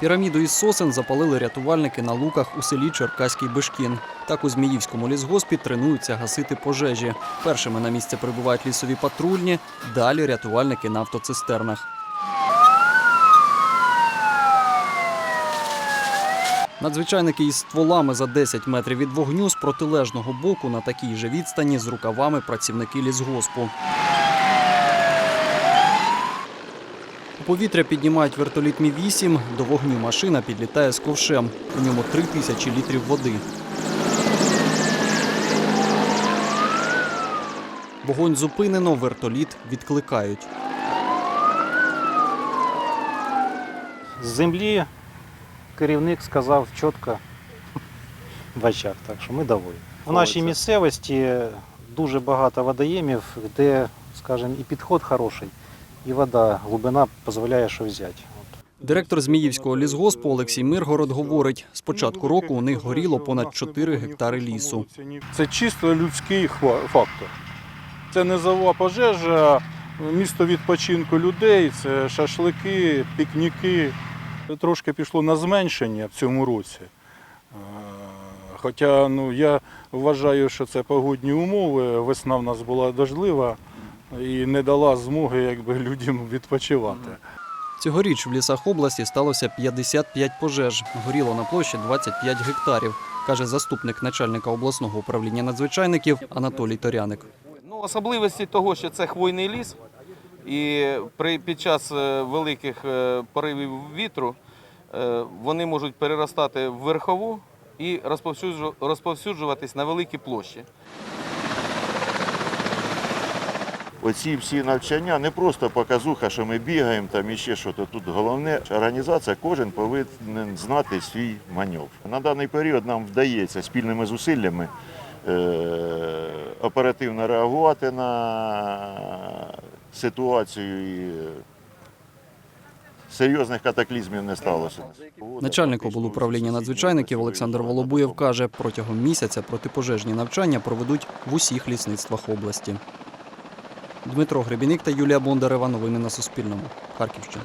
Піраміду із сосен запалили рятувальники на луках у селі Черкаський Бишкін. Так у Зміївському лісгоспі тренуються гасити пожежі. Першими на місце прибувають лісові патрульні, далі рятувальники на автоцистернах. Надзвичайники із стволами за 10 метрів від вогню з протилежного боку на такій же відстані з рукавами працівники лісгоспу. У повітря піднімають вертоліт Мі-8, до вогню машина підлітає з ковшем. У ньому три тисячі літрів води. Вогонь зупинено, вертоліт відкликають. З землі керівник сказав чітко в очах, так що ми доволі. У нашій місцевості дуже багато водоємів, де, скажімо, і підход хороший, і вода, глибина дозволяє що взяти. Директор Зміївського лісгоспу Олексій Миргород говорить, з початку року у них горіло понад 4 гектари лісу. Це чисто людський фактор. Це низова пожежа, місто відпочинку людей, це шашлики, пікніки. Трошки пішло на зменшення в цьому році. Е, Хоча ну, я вважаю, що це погодні умови. Весна в нас була дождлива і не дала змоги якби, людям відпочивати. Цьогоріч в лісах області сталося 55 пожеж. Горіло на площі 25 гектарів, каже заступник начальника обласного управління надзвичайників Анатолій Торяник. Ну, особливості того, що це хвойний ліс, і при, під час е, великих е, поривів вітру е, вони можуть переростати в верхову і розповсюджу- розповсюджуватись на великі площі. Оці всі навчання не просто показуха, що ми бігаємо там і ще щось. Тут головне, організація, кожен повинен знати свій маневр. На даний період нам вдається спільними зусиллями е, оперативно реагувати на ситуацію і серйозних катаклізмів не сталося. Начальник облуправління надзвичайників Олександр Волобуєв каже, протягом місяця протипожежні навчання проведуть в усіх лісництвах області. Дмитро Гребіник та Юлія Бондарева. Новини на Суспільному. Харківщина.